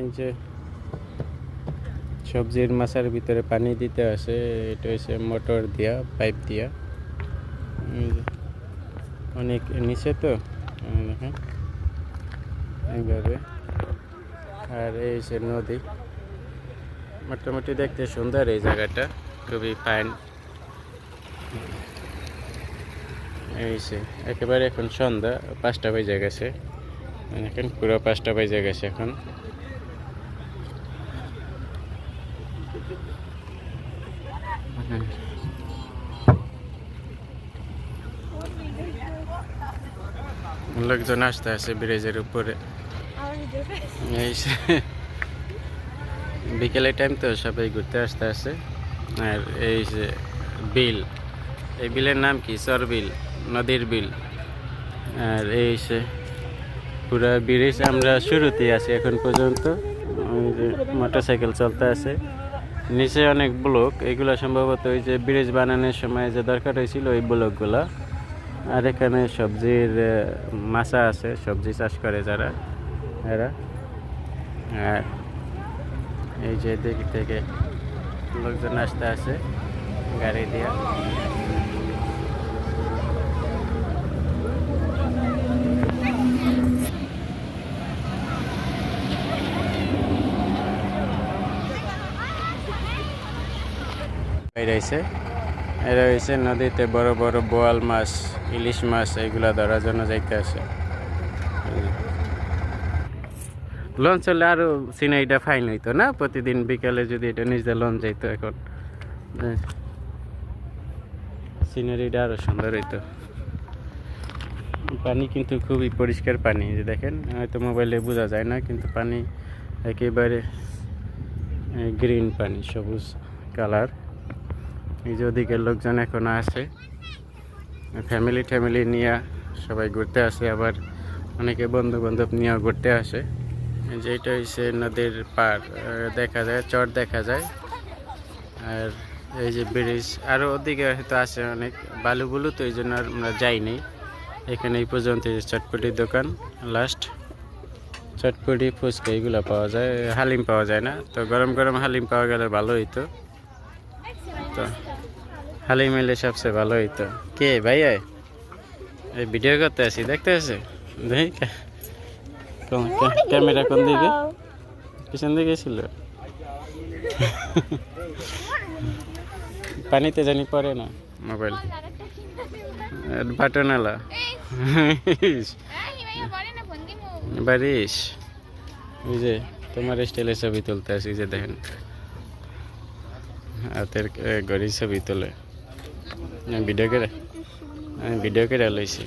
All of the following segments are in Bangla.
এই যে সবজির মাছার ভিতরে পানি দিতে আসে এটা হচ্ছে মোটর দিয়া, পাইপ দিয়া। অনেক নিচে তো এইভাবে। আর এই হচ্ছে নদী। মোটামুটি দেখতে সুন্দর এই জায়গাটা, খুবই ফাইন এই সে একেবারে এখন সন্ধ্যা, পাঁচটা বেজে গেছে। এখন পুরো পাঁচটা বেজে গেছে এখন। লোকজন আসতে আছে ব্রিজের উপরে। এই বিকেলের টাইম তো সবাই ঘুরতে আসতে আসে। আর এই যে বিল, এই বিলের নাম কি? সরবিল, নদীর বিল। আর এই সে পুরা ব্রিজ আমরা শুরুতে আছি এখন পর্যন্ত। মোটরসাইকেল চলতে আছে। নিচে অনেক ব্লক, এগুলো সম্ভবত ওই যে ব্রিজ বানানোর সময় যে দরকার হয়েছিল ওই ব্লকগুলো। আর এখানে সবজির মাছা আছে, সবজি চাষ করে যারা, এরা। আর এই যে দিক থেকে লোকজন আসতে আছে গাড়ি দিয়ে। রয়েছে এরা হয়েছে নদীতে বড় বড় বোয়াল মাছ, ইলিশ মাছ, এগুলা ধরার জন্য যাইতে আসে। লঞ্চ চলে আরও সিনারিটা ফাইন হইতো না? প্রতিদিন বিকালে যদি এটা নিজে লঞ্চ যাইতো এখন। সিনারিটা আরও সুন্দর হইতো। পানি কিন্তু খুবই পরিষ্কার পানি যে দেখেন। হয়তো মোবাইলে বোঝা যায় না, কিন্তু পানি একেবারে গ্রিন পানি, সবুজ কালার এই যে ওদিকের লোকজন এখনও আছে। ফ্যামিলি ট্যামিলি নিয়ে সবাই ঘুরতে আসে, আবার অনেকে বন্ধু বান্ধব নিয়েও ঘুরতে আসে। যেটা হচ্ছে নদীর পার দেখা যায়, চর দেখা যায়। আর এই যে ব্রিজ আরও ওদিকে হয়তো আছে অনেক। বালুগুলো তো এই জন্য আমরা যাইনি। এখানে এই পর্যন্ত চটপটির দোকান লাস্ট চটপটি, ফুচকা এগুলো পাওয়া যায়, হালিম পাওয়া যায় না। তো গরম গরম হালিম পাওয়া গেলে ভালো হইতো। তো হালিম এলে সবচেয়ে ভালো হইতো। কে ভাই এই ভিডিও করতে আসি দেখতে আসে? ক্যামেরা কোন দিকে? পিছন দিকে ছিল। পানিতে জানি পরে না। মোবাইল বাটন আলা। বারিশ ওই যে তোমার স্টাইলে ছবি তুলতে আসি যে দেখেন। হাতের এ, ঘড়ির ছবি তোলে। ভিডিও করে ভিডিও করে লইছি।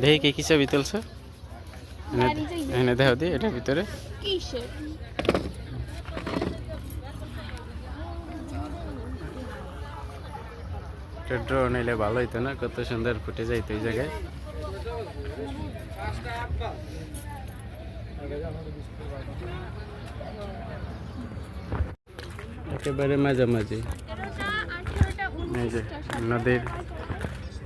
দেখি কি কি ছবি তুলছো। এনে- দেখো দি এটার ভিতরে। ড্রোন এলে ভালো হইতো না কত সুন্দর ফুটে যাইতো এই জায়গায়। একেবারে মাঝামাঝি। যে নদীর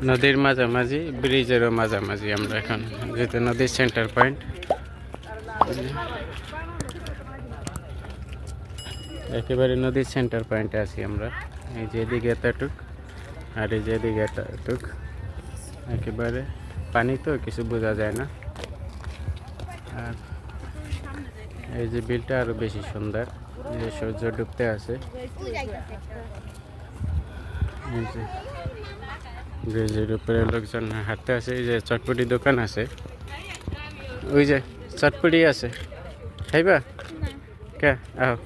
নদীর মাঝামাঝি ব্রিজেরও মাঝামাঝি আমরা এখন যেহেতু নদীর সেন্টার পয়েন্ট একেবারে নদীর সেন্টার পয়েন্টে আছি আমরা। এই যে এদিকে এতটুক, আর এই যে এদিকে এতটুক। একেবারে পানি তো কিছু বোঝা যায় না। আর এই যে বিলটা আরও বেশি সুন্দর, যে সূর্য ডুবতে আছে। ব্রিজের উপরে লোকজন হাঁটতে আছে এই যে চটপটি দোকান আছে। ওই যে চটপটি আছে। খাইবা? কে? আহ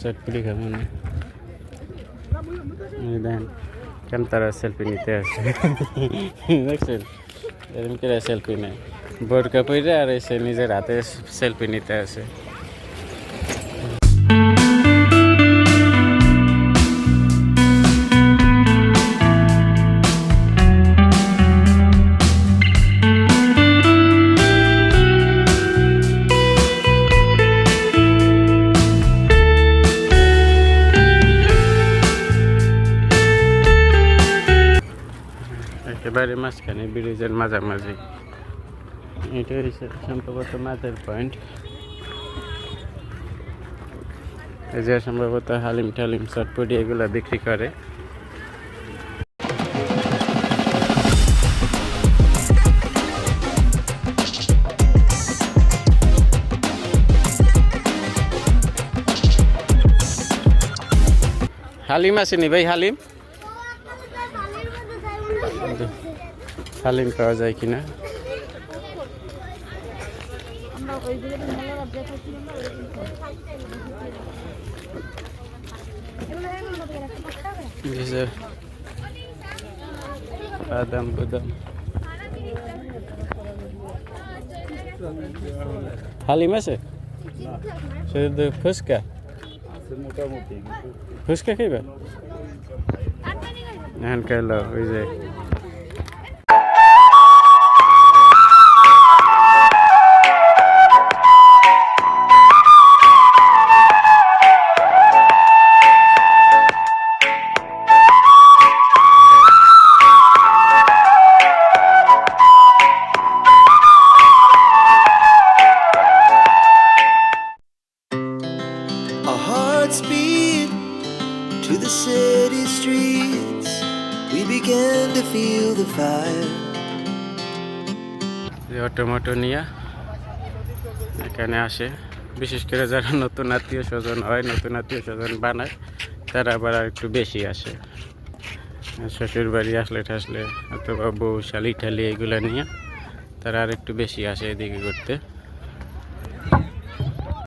চটপটি খাব না। দেখেন কেন তারা সেলফি নিতে আসে? দেখছেন? এরকম করে সেলফি নেয়। বোরকা পইরে আর এসে নিজের হাতে সেলফি নিতে আসে। একেবারে মাঝখানে ব্রিজের মাঝামাঝি। এটা হচ্ছে সম্ভবত মাঝের পয়েন্ট। যে সম্ভবত হালিম টালিম চটপটি এগুলো বিক্রি করে। হালিম আসেনি ভাই, হালিম হালিম পাওয়া যায় কিনা আমরা ওই জায়গাটা মেলার অবজেক্ট হচ্ছিলাম না এই যে বাদাম বাদাম। হালিম আছে? শুধু ফুচকা। ফুচকা খাইবা? এখন খাইলো ওই যে city streets. We began to feel the fire. যে অটোমোটো নিয়ে এখানে আসে বিশেষ করে যারা নতুন আত্মীয় স্বজন হয়, নতুন আত্মীয় স্বজন বানায়, তারা আবার একটু বেশি আসে শ্বশুর বাড়ি আসলে ঠাসলে, অথবা বউ শালি ঠালি এগুলো নিয়ে তারা আর একটু বেশি আসে এদিকে ঘুরতে